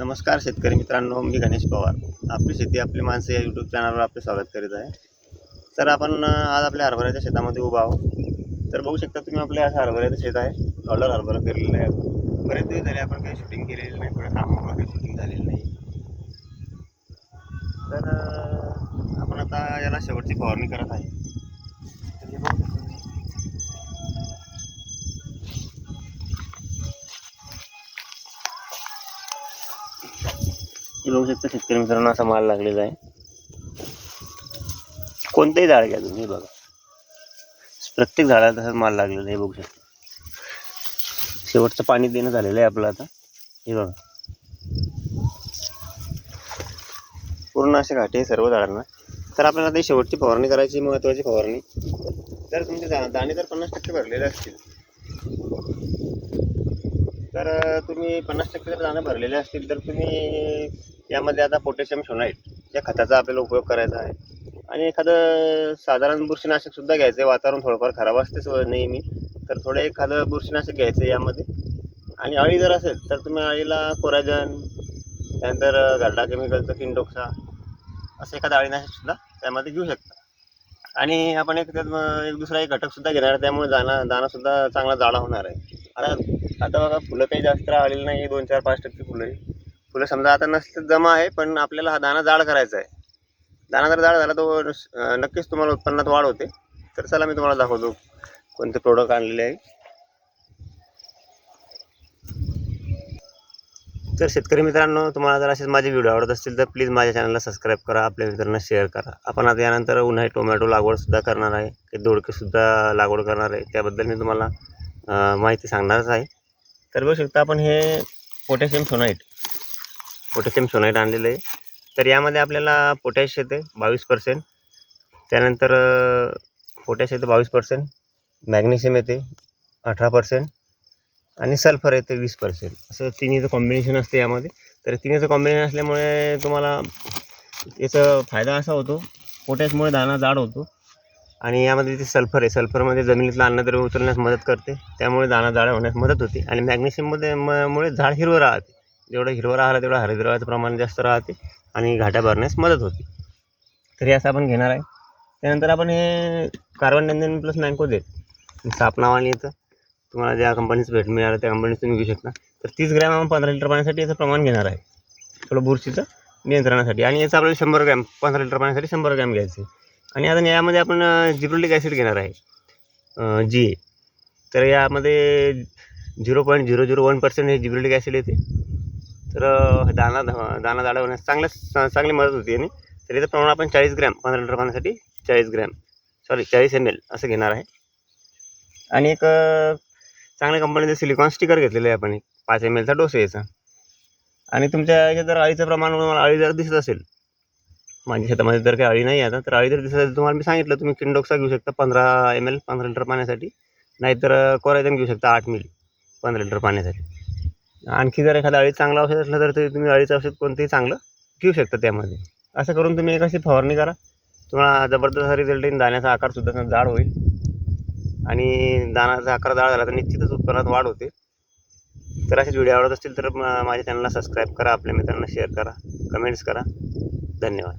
नमस्कार शेतकरी मित्रांनो मी गणेश पवार. आपली शेती आपली माणसं या यूट्यूब चॅनलवर आपले स्वागत करीत आहे. तर आपण आज आपल्या हरभऱ्याच्या शेतामध्ये उभा आहोत. तर बघू शकता तुम्ही आपल्या असं हरभऱ्याचं शेत आहे. डॉलर हरभरा पेरलेलं आहे. बरेच दिवस झाले आपण काही शूटिंग केलेली नाही. थोडं कामामुळे काही शूटिंग झालेलं नाही. तर आपण आता याला शेवटची फवारणी करत आहे. तर हे बघू हे बघू शकता शेतकरी मित्रांनो असा माल लागलेला आहे. कोणतेही झाड घ्या तुम्ही हे बघा. प्रत्येक झाडाला तसाच माल लागलेला आहे हे बघू शकता. शेवटचं पाणी देणं झालेलं आहे आपलं आता. हे बघा. पूर्ण असे घाटे सर्व झाडांना. तर आपल्याला ते शेवटची फवारणी करायची महत्त्वाची फवारणी. जर तुमचे दाणे जर पन्नास टक्के भरलेले असतील. तर तुम्ही पन्नास टक्के जर दाणे भरलेले असतील तर तुम्ही यामध्ये आता पोटॅशियम शोनाईट या खताचा आपल्याला उपयोग करायचा आहे. आणि एखादं साधारण बुरशीनाशकसुद्धा घ्यायचं आहे वातावरण थोडंफार खराब असतेच नेहमी तर थोडं एखादं बुरशीनाशक घ्यायचं आहे यामध्ये. आणि अळी जर असेल तर तुम्ही अळीला कोराजन त्यानंतर घरडा केमिकलचं किंडोक्सा असं एखादं अळीनाशकसुद्धा त्यामध्ये घेऊ शकता. आणि आपण एक त्यात एक दुसरा एक घटकसुद्धा घेणार आहे त्यामुळे दाणा दाणासुद्धा चांगला जाडा होणार आहे. आता आता बघा फुलं काही जास्त आलेली नाही दोन चार पाच टक्के फुलं आहे. फुलं समजा आता नसतं जमा आहे पण आपल्याला हा दाणा जाड करायचा आहे. दाणा जर जाड झाला तो नक्कीच तुम्हाला उत्पन्नात वाढ होते. तर चला मी तुम्हाला दाखवतो कोणते प्रोडक्ट आणलेले आहे. तर शेतकरी मित्रांनो तुम्हाला जर असेच माझे व्हिडिओ आवडत असतील तर प्लीज माझ्या चॅनलला सबस्क्राईब करा आपल्या मित्रांना शेअर करा. आपण आता यानंतर उन्हाळी टोमॅटो लागवडसुद्धा करणार आहे ते दोडकेसुद्धा लागवड करणार आहे. त्याबद्दल मी तुम्हाला माहिती सांगणारच आहे. तर बघू शकता आपण हे पोटॅशियम सोनाईट पोटॅशियम सोनाईट आणलेलं आहे. तर यामध्ये आपल्याला पोटॅश येते बावीस पर्सेंट त्यानंतर पोटॅश येते बावीस पर्सेंट मॅग्नेशियम येते अठरा पर्सेंट आणि सल्फर येते वीस पर्सेंट असं तिन्हीचं कॉम्बिनेशन असते यामध्ये. तर तिन्हीचं कॉम्बिनेशन असल्यामुळे तुम्हाला याचा फायदा असा होतो. पोटॅशमुळे दाणा जाड होतो. आणि यामध्ये जे सल्फर आहे. सल्फरमध्ये जमिनीतलं अन्नद्रव्य उचलण्यास मदत करते. त्यामुळे दाणा जाड होण्यास मदत होते. आणि मॅग्नेशियममध्ये म मुळे झाड हिरवं राहते. जेवढं हिरवं राहिलं तेवढं हरिद्रवाचं प्रमाण जास्त राहते आणि घाट्या भरण्यास मदत होते. तर हे असं आपण घेणार आहे. त्यानंतर आपण हे कार्बन डेंजन प्लस मँकोजेट साप नावाने येतं. तुम्हाला ज्या कंपनीचं भेट मिळालं त्या कंपनीचं तुम्ही घेऊ शकता. तर तीस ग्रॅम आपण पंधरा लिटर पाण्यासाठी याचं प्रमाण घेणार आहे. थोडं बुरशीचं नियंत्रणासाठी. आणि याचं आपल्याला शंभर ग्रॅम पंधरा लिटर पाण्यासाठी शंभर ग्रॅम घ्यायचं आणि आता यामध्ये आपण जिब्रोलिक ॲसिड घेणार आहे. जी ए तर यामध्ये zero point zero zero one percent हे जिब्रोलिक ॲसिड येते. तर दाना दाना दाडवण्यास चांगल्या चांगली मदत होती आणि तर याचं प्रमाण आपण चाळीस ग्रॅम पंधरा लिटर पाण्यासाठी चाळीस ग्रॅम सॉरी चाळीस एम एल असं घेणार आहे. आणि एक चांगल्या कंपनीचं सिलिकॉन स्टिकर घेतलेलं आहे आपण एक पाच एम एलचा डोस यायचा याचा. आणि तुमच्या याच्यात जर अळीचं प्रमाण तुम्हाला अळी जर दिसत असेल माझ्या शेतामध्ये जर काही अळी नाही आहे आता तर अळी जर दिसत तुम्हाला मी सांगितलं तुम्ही किंडोक्सा घेऊ शकता पंधरा एम एल पंधरा लिटर पाण्यासाठी. नाहीतर कोरायजन घेऊ शकता आठ मिली पंधरा लिटर पाण्यासाठी. आणखी जर एखादं अळी चांगलं औषध असलं तर ते तुम्ही अळीचं औषध कोणतंही चांगलं घेऊ शकता त्यामध्ये. असं करून तुम्ही एक अशी फवारणी करा. तुम्हाला जबरदस्त रिझल्ट येईल दाण्याचा आकारसुद्धा जाड होईल. आणि दाण्याचा आकार जाड झाला तर निश्चितच उत्पन्नात वाढ होते. तर असेच व्हिडिओ आवडत असतील तर माझ्या चॅनलला सबस्क्राईब करा आपल्या मित्रांना शेअर करा कमेंट्स करा. धन्यवाद.